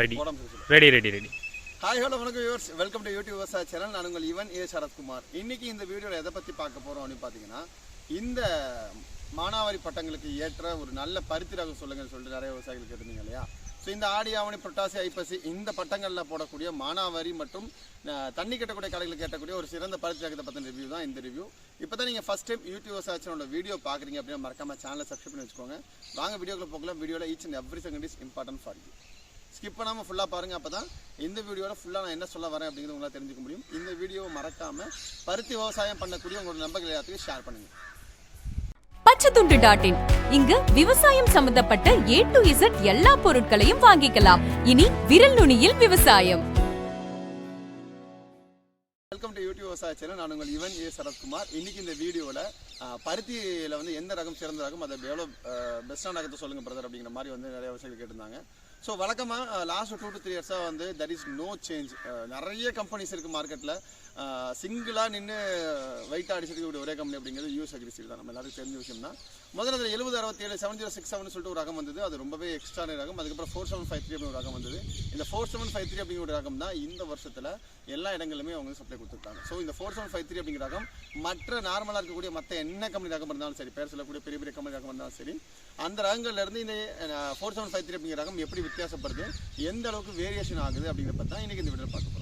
Ready. Ready ready ready. Hi hello வணக்கம் viewers welcome to YouTube விவசாய channel நான் உங்கள் ஈவன் ஏ சரத்குமார். இன்னைக்கு இந்த வீடியோவில் எதை பற்றி பார்க்க போகிறோம் அப்படின்னு பார்த்தீங்கன்னா இந்த மானாவாரி பட்டங்களுக்கு ஏற்ற ஒரு நல்ல பருத்தி ரகம் சொல்லுங்கன்னு சொல்லிட்டு நிறைய விவசாயிகள் கேட்டிருந்தீங்க இல்லையா? ஸோ இந்த ஆடி ஆவணி புரட்டாசி ஐப்பசி இந்த பட்டங்களில் போடக்கூடிய மானாவாரி மற்றும் தண்ணி கட்டக்கூடிய கடைகளுக்கு ஏற்றக்கூடிய ஒரு சிறந்த பருத்தி ரகத்தை பற்றின ரிவ்யூ தான் இந்த ரிவ்யூ இப்போ தான் நீங்கள் ஃபஸ்ட் டைம் யூடியூப் விவசாயச்சனோட வீடியோ பார்க்குறீங்க அப்படின்னா மறக்காம சேனலை சப்ஸ்கிரைப் பண்ணி வச்சுக்கோங்க. வாங்க வீடியோக்குள்ள போகலாம். வீடியோவில் each and every second is important for you skip பண்ணாமல் ஃபுல்லாக பாருங்கள் அப்போ தான் இந்த வீடியோவில் ஃபுல்லாக நான் என்ன சொல்ல வரேன் அப்படிங்கிறது உங்களால் தெரிஞ்சுக்க முடியும். இந்த வீடியோவை மறக்காமல் பருத்தி விவசாயம் பண்ணக்கூடிய உங்களோட நம்பர்கள் எல்லாத்துக்கும் ஷேர் பண்ணுங்கள் பச்சைத்துண்டு டாட் இன் இங்கு விவசாயம் சம்பந்தப்பட்ட ஏ டு இசட் எல்லா பொருட்களையும் வாங்கிக்கலாம். இனி விரல் நுனியில் விவசாயம். வெல்கம் டு யூடியூப் விவசாய சேனல் நான் உங்கள் இவன் ஏ சரத்குமார். இன்னைக்கு இந்த வீடியோவில் பருத்தியில் வந்து எந்த ரகம் சிறந்த ரகம் அதை எவ்வளோ பெஸ்ட்டான ரகத்தை சொல்லுங்கள் பிரதர் அப்படிங்கிற மாதிரி வந்து நிறைய விவசாயிகள் கேட்டிருந்தாங்க. ஸோ வழக்கமாக லாஸ்ட் டூ டு த்ரீ இயர்ஸாக வந்து தட் இஸ் நோ சேஞ்ச் நிறைய கம்பெனிஸ் இருக்குது மார்க்கெட்டில் சிங்கிளாக நின்று வெயிட்டாக அடிச்சிருக்கக்கூடிய ஒரே கம்பெனி அப்படிங்கிறது யூஸ் அக்ரிசீல் தான். நம்ம எல்லாருக்கும் தெரிஞ்ச விஷயம் தான் முதல்ல அதில் எழுபது அறுபத்தி ஏழு செவன் ஜீரோ சிக்ஸ் செவன் சொல்லிட்டு ஒரு ரகம் வந்தது. அது ரொம்பவே எக்ஸ்ட்ரான ரகம். அதுக்கப்புறம் ஃபோர் செவன் ஃபைவ் த்ரீ அப்படின்னு ஒரு ரகம் வந்தது. இந்த ஃபோர் செவன் ஃபைவ் த்ரீ அப்படிங்கிற ரகம் தான் இந்த வருஷத்தில் எல்லா இடங்களிலுமே அவங்க சப்ளை கொடுத்துருக்காங்க. ஸோ இந்த ஃபோர் செவன் ஃபைவ் த்ரீ அப்படிங்கிற ரகம் மற்ற நார்மலாக இருக்கக்கூடிய மற்ற என்ன கம்பெனி ரகம் இருந்தாலும் சரி பேர் சொல்லக்கூடிய பெரிய பெரிய கம்பெனி ரகம் இருந்தாலும் சரி அந்த ரகங்கள்லேருந்து இந்த ஃபோர் செவன் ஃபைவ் த்ரீ அப்படிங்கிற ரகம் எப்படி வித்தியாசப்படுது எந்த அளவுக்கு வேரியேஷன் ஆகுது அப்படிங்கிறத தான் இன்னைக்கு இந்த வீடியோ பார்க்க போகிறோம்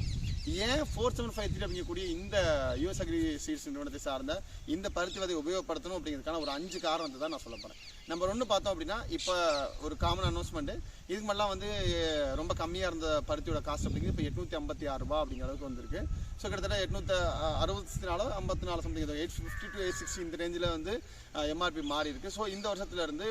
ஏன் ஃபோர் செவன் ஃபைவ் த்ரீ அப்படிங்கக்கூடிய இந்த யூஎஸ் அக்ரி சீட்ஸ் நிறுவனத்தை சார்ந்த இந்த பருத்தி வதை உபயோகப்படுத்தணும் அப்படிங்கிறதுக்கான ஒரு அஞ்சு காரணத்தை தான் நான் சொல்ல போகிறேன் நம்பர் ஒன்று பார்த்தோம் அப்படின்னா இப்போ ஒரு காமன் அனௌன்ஸ்மெண்ட் இதுக்கு முன்னெல்லாம் வந்து ரொம்ப கம்மியாக இருந்த பருத்தியோட காஸ்ட் அப்படிங்கிறது இப்போ எட்நூற்றி ஐம்பத்தி ஆறு ரூபா அப்படிங்கிற அளவுக்கு வந்திருக்கு. ஸோ கிட்டத்தட்ட எட்நூற்றி அறுபத்தி நாலு ஐம்பத்தி நாலு something eight fifty to eight sixty இந்த ரேஞ்சில் வந்து எம்ஆர்பி மாறி இருக்குது ஸோ இந்த வருஷத்துல இருந்து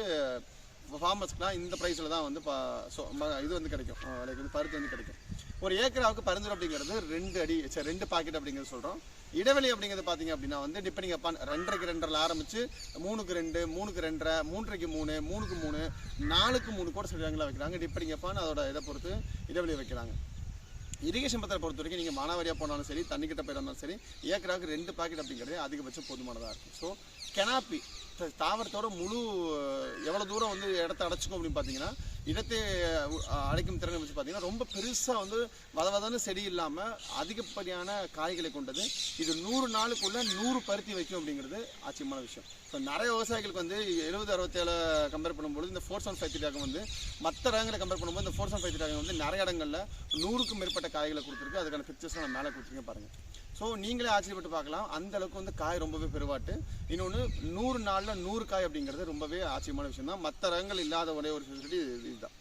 ஃபார்மர்ஸ்க்குலாம் இந்த ப்ரைஸில் தான் வந்து பா ஸோ ம- இது வந்து கிடைக்கும். லைக் வந்து பருத்தி வந்து கிடைக்கும். ஒரு ஏக்கராவுக்கு பரிந்துரை அப்படிங்கிறது ரெண்டு அடி சரி ரெண்டு பாக்கெட் அப்படிங்கிறது சொல்கிறோம் இடைவெளி அப்படிங்கிறது பார்த்தீங்க அப்படின்னா வந்து டிபெண்டிங் அப்பான் ரெண்டரைக்கு ரெண்டரில் ஆரம்பிச்சு மூணுக்கு ரெண்டு மூணுக்கு ரெண்டரை மூன்றரைக்கு மூணு மூணுக்கு மூணு நாலுக்கு மூணு கூட சில வைக்கிறாங்க. டிபெண்டிங் அப்பான் அதோட இதை பொறுத்து இடைவெளி வைக்கிறாங்க. இரிகேஷன் பத்திரை பொறுத்த வரைக்கும் நீங்கள் மானாவாரியாக போனாலும் சரி தண்ணி கிட்ட போயிருந்தாலும் சரி ஏக்கராவுக்கு ரெண்டு பாக்கெட் அப்படிங்கிறது அதிகபட்சம் போதுமானதாக இருக்கும். ஸோ கெனாப்பி தாவரத்தோட முழு எவ்வளோ தூரம் வந்து இடத்த அடைச்சிக்கும் அப்படின்னு பார்த்தீங்கன்னா இடத்தை அஹ், அடைக்கும் திறனை வச்சு பார்த்தீங்கன்னா ரொம்ப பெருசாக வந்து வத வதன்னு செடி இல்லாமல் அதிகப்படியான காய்களை கொண்டது. இது நூறு நாளுக்குள்ள நூறு பருத்தி வைக்கும் அப்படிங்கிறது ஆச்சரியமான விஷயம். ஸோ நிறைய விவசாயிகளுக்கு வந்து எழுபது அறுபத்தேழு கம்பேர் பண்ணும்போது இந்த ஃபோர் செவன் ஃபைவ் த்ரீ ரகம் வந்து மற்ற ரகங்களை கம்பேர் பண்ணும்போது இந்த ஃபோர் செவன் ஃபைவ் த்ரீ ரகம் வந்து நிறைய இடங்களில் நூறுக்கும் மேற்பட்ட காய்களை கொடுத்துருக்கு. அதுக்கான பிக்சர்ஸ் நான் மேலே கொடுத்துருக்கேன் பாருங்கள் ஸோ நீங்களே ஆச்சரியப்பட்டு பார்க்கலாம். அந்த அளவுக்கு வந்து காய் ரொம்பவே பெருவாட்டு. இன்னொன்று நூறு நாளில் நூறு காய் அப்படிங்கிறது ரொம்பவே ஆச்சரியமான விஷயம் தான். மற்ற ரகங்கள் இல்லாத ஒரே ஒரு ஃபெசிலிட்டி இதுதான்.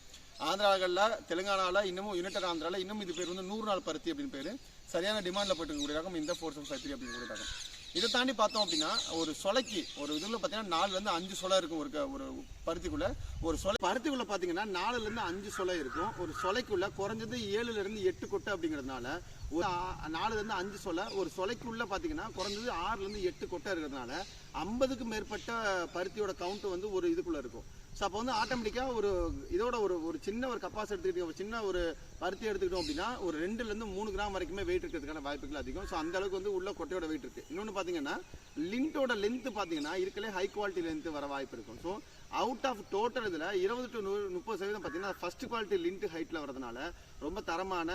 ஆந்திராவில் தெலுங்கானாவில் இன்னமும் யுனைடட் ஆந்திராவில் இன்னும் இது பேர் வந்து நூறு நாள் பருத்தி அப்படின்னு பேர். சரியான டிமாண்டில் போயிட்டு ரகம் இந்த ஃபோர் செவன் ஃபைவ் த்ரீ அப்படிங்கக்கூடிய ரகம். இதை தாண்டி பார்த்தோம் அப்படின்னா ஒரு சொலைக்கு ஒரு இதில் பார்த்தீங்கன்னா நாலுலேருந்து அஞ்சு சொலை இருக்கும் ஒரு க- ஒரு பருத்திக்குள்ள. ஒரு சொலை பருத்திக்குள்ள பார்த்தீங்கன்னா நாலுலேருந்து அஞ்சு சொலை இருக்கும். ஒரு சொலைக்குள்ள குறைஞ்சது ஏழுலேருந்து எட்டு கொட்டை அப்படிங்கிறதுனால ஒரு நாலுலேருந்து அஞ்சு சொலை ஒரு சொலைக்குள்ள பார்த்தீங்கன்னா குறைஞ்சது ஆறுலேருந்து எட்டு கொட்டை இருக்கிறதுனால ஐம்பதுக்கு மேற்பட்ட பருத்தியோட கவுண்ட் வந்து ஒரு இதுக்குள்ளே இருக்கும். ஸோ அப்போ வந்து ஆட்டோமேட்டிக்காக ஒரு இதோட ஒரு ஒரு சின்ன ஒரு கப்பாஸ் எடுத்துக்கிட்டோம் ஒரு சின்ன ஒரு பருத்தி எடுத்துக்கிட்டோம் அப்படின்னா ஒரு ரெண்டுலேருந்து மூணு கிராம் வரைக்குமே வெயிட் இருக்கிறதுக்கான வாய்ப்புகள் அதிகம். ஸோ அந்த அளவுக்கு வந்து உள்ள கொட்டையோட வெயிட் இருக்குது இன்னொன்று பார்த்தீங்கன்னா லிண்டோட லென்த்து பார்த்தீங்கன்னா இருக்கலே ஹை குவாலிட்டி லென்த்து வர வாய்ப்பு இருக்கும். ஸோ அவுட் ஆஃப் டோட்டல் இதில் இருபது டு நூறு முப்பது சதவீதம் பார்த்தீங்கன்னா ஃபர்ஸ்ட் குவாலிட்டி லிண்ட் ஹைட்டில் வரதுனால ரொம்ப தரமான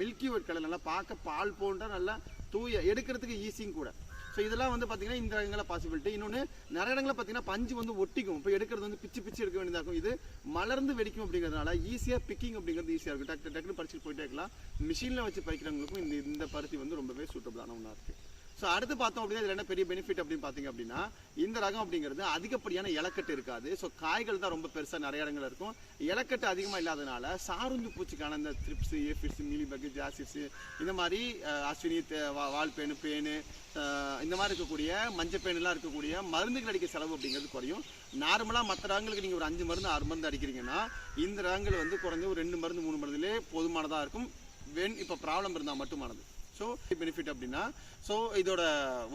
மில்கி ஒயிட் கலர் நல்லா பார்க்க பால் போன்ற நல்லா தூய எடுக்கிறதுக்கு ஈஸியும் கூட. ஸோ இதெல்லாம் வந்து பார்த்தீங்கன்னா இந்த இடங்களில் பாசிபிலிட்டி இன்னொன்று நிறைய இடங்களில் பார்த்தீங்கன்னா பஞ்சு வந்து ஒட்டிக்கும். இப்போ எடுக்கிறது வந்து பிச்சு பிச்சு எடுக்க வேண்டியதாக இருக்கும். இது மலர்ந்து வெடிக்கும் அப்படிங்கிறதுனால ஈஸியாக பிக்கிங் அப்படிங்கிறது ஈஸியாக இருக்கும். டக்கு டக்குனு பறிச்சுட்டு போயிட்டே இருக்கலாம். மிஷினில் வச்சு பறிக்கிறவங்களுக்கும் இந்த இந்த பருத்தி வந்து ரொம்பவே சூட்டபிளான ஒன்றா இருக்குது ஸோ அடுத்து பார்த்தோம் அப்படின்னா இதில் என்ன பெரிய பெனிஃபிட் அப்படின்னு பார்த்தீங்க அப்படின்னா இந்த ரகம் அப்படிங்கிறது அதிகப்படியான இலக்கட்டு இருக்காது. ஸோ காய்கள் தான் ரொம்ப பெருசாக நிறைய இடங்கள் இருக்கும். இலக்கட்டு அதிகமாக இல்லாதனால சாருந்து பூச்சிக்கான இந்த த்ரிப்ஸு ஏஃபிட்ஸ் மீலிபக்கு ஜாசிஸ் இந்த மாதிரி அஸ்வினி தே- வா- பேனு பேனு இந்த மாதிரி இருக்கக்கூடிய மஞ்சள் பேனுலாம் இருக்கக்கூடிய மருந்துகள் அடிக்க செலவு அப்படிங்கிறது குறையும். நார்மலாக மற்ற ரகங்களுக்கு நீங்கள் ஒரு அஞ்சு மருந்து ஆறு மருந்து அடிக்கிறீங்கன்னா இந்த ரகங்கள் வந்து குறைஞ்ச ஒரு ரெண்டு மருந்து மூணு மருந்துலேயே போதுமானதாக இருக்கும். வென் இப்போ ப்ராப்ளம் இருந்தால் மட்டுமானது. ஸோ பெனிஃபிட் அப்படின்னா ஸோ இதோட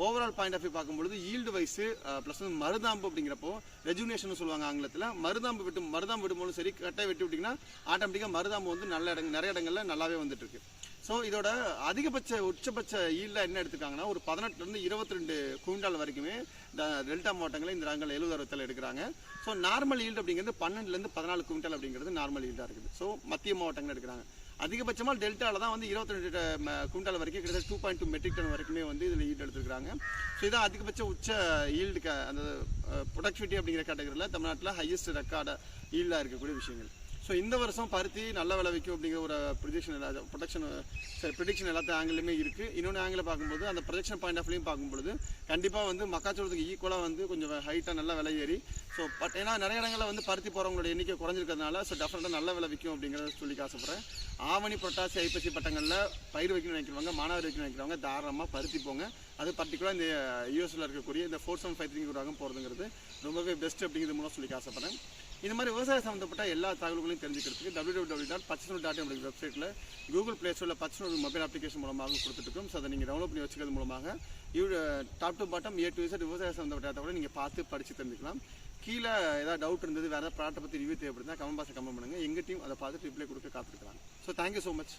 ஓவரால் பாயிண்ட் ஆஃப் வியூ பார்க்கும்பொழுது ஈல்டு வைஸு ப்ளஸ் வந்து மருதாம்பு அப்படிங்கிறப்போ ரெஜுனேஷன் சொல்லுவாங்க ஆங்கிலத்தில். மருதாம்பு விட்டு மருதாம்பு விடும்போது சரி கட்டை வெட்டி விட்டிங்கன்னா ஆட்டோமேட்டிக்காக மருதாம்பு வந்து நல்ல இடங்க நிறைய இடங்களில் நல்லாவே வந்துட்டு இருக்கு ஸோ இதோட அதிகபட்ச உச்சபட்ச ஈல்டாக என்ன எடுத்துக்காங்கன்னா ஒரு பதினெட்டுலேருந்து இருபத்தி ரெண்டு குவிண்டால் வரைக்குமே இந்த டெல்டா மாவட்டங்களில் இந்த ரகங்கள் எழுபது அறுபத்தில் எடுக்கிறாங்க. ஸோ நார்மல் ஈல்டு அப்படிங்கிறது பன்னெண்டுலேருந்து பதினாலு குவிண்டால் அப்படிங்கிறது நார்மல் ஈல்டாக இருக்குது. ஸோ மத்திய மாவட்டங்கள் எடுக்கிறாங்க. அதிகபட்சமாக டெல்டாவில் தான் வந்து இருபத்தி ரெண்டு குவிண்டால் வரைக்கும் கிட்டத்தட்ட two point two metric ton வரைக்குமே வந்து இதில் ஈல்டு எடுத்துருக்காங்க ஸோ இதான் அதிகபட்ச உச்ச ஈல்டு க அந்த ப்ரொடக்டிவிட்டி அப்படிங்கிற கேட்டகரியில் தமிழ்நாட்டில் ஹையஸ்ட் ரெக்கார்டு ஈல்டாக இருக்கக்கூடிய விஷயங்கள். ஸோ இந்த வருஷம் பருத்தி நல்ல விலை விற்கும் அப்படிங்கிற ஒரு ப்ரொஜெக்ஷன் எல்லா ப்ரொடக்ஷன் சரி ப்ரிடிக்ஷன் எல்லாத்தையும் ஆங்கிலுமே இருக்குது இன்னொன்று ஆங்கில பார்க்கும்போது அந்த ப்ரொஜெக்ஷன் பாயிண்ட் ஆஃப் வியூயும் பார்க்கும்பொழுது கண்டிப்பாக வந்து மக்காச்சோளத்துக்கு ஈக்குவலாக வந்து கொஞ்சம் ஹைட்டாக நல்ல விலை ஏறி ஸோ பட் ஏன்னா நிறைய இடங்களில் வந்து பருத்தி போகிறவங்களோட எண்ணிக்கை குறைஞ்சிருக்கிறதுனால ஸோ டெஃபினட்டாக நல்ல விலை விற்கும் அப்படிங்கிறத சொல்லி ஆசைப்பட்றேன். ஆவணி புரட்டாசி ஐப்பசி பட்டங்களில் பயிர் வைக்கணும்னு நினைக்கிறவங்க மானாவாரி வைக்கணும்னு நினைக்கிறவங்க தாராளமாக பருத்தி போங்க. அது பர்டிகுலராக இந்த uh, யூஎஸில் இருக்கக்கூடிய இந்த ஃபோர் செவன் ஃபைவ் த்ரீ ரகம் போகிறதுங்கிறது ரொம்பவே பெஸ்ட் அப்படிங்கிறது மூலம் சொல்லி ஆசைப்பட்றேன். இந்த மாதிரி விவசாயம் சம்மந்தப்பட்ட எல்லா தகவல்களையும் தெரிஞ்சுக்கிறதுக்கு W W dot Pachanur dot அப்படிங்கிற வெப்சைட்டில் கூகுள் ப்ளே ஸ்டோரில் பச்சனூர் மொபைல் அப்ளிகேஷன் மூலமாக கொடுத்துருக்கோம் ஸோ அதை நீங்கள் டவுன்லோட் பண்ணி வச்சுக்கிறது மூலமாக you top to bottom A to Z விவசாய சம்மந்தப்பட்ட தகவலை நீங்கள் பார்த்து படித்து தெரிஞ்சுக்கலாம். கீழே ஏதாவது டவுட் இருந்தது வேறு ஏதாவது ப்ராடக்ட்டை பற்றி ரிவ்யூ தேவைப்படுதுன்னா கமெண்ட் பாக்ஸை கமெண்ட் பண்ணுங்கள் எங்கள் டீம் அதை பார்த்து ரிப்ளை கொடுக்க காத்திருக்கிறாங்க. So thank you so much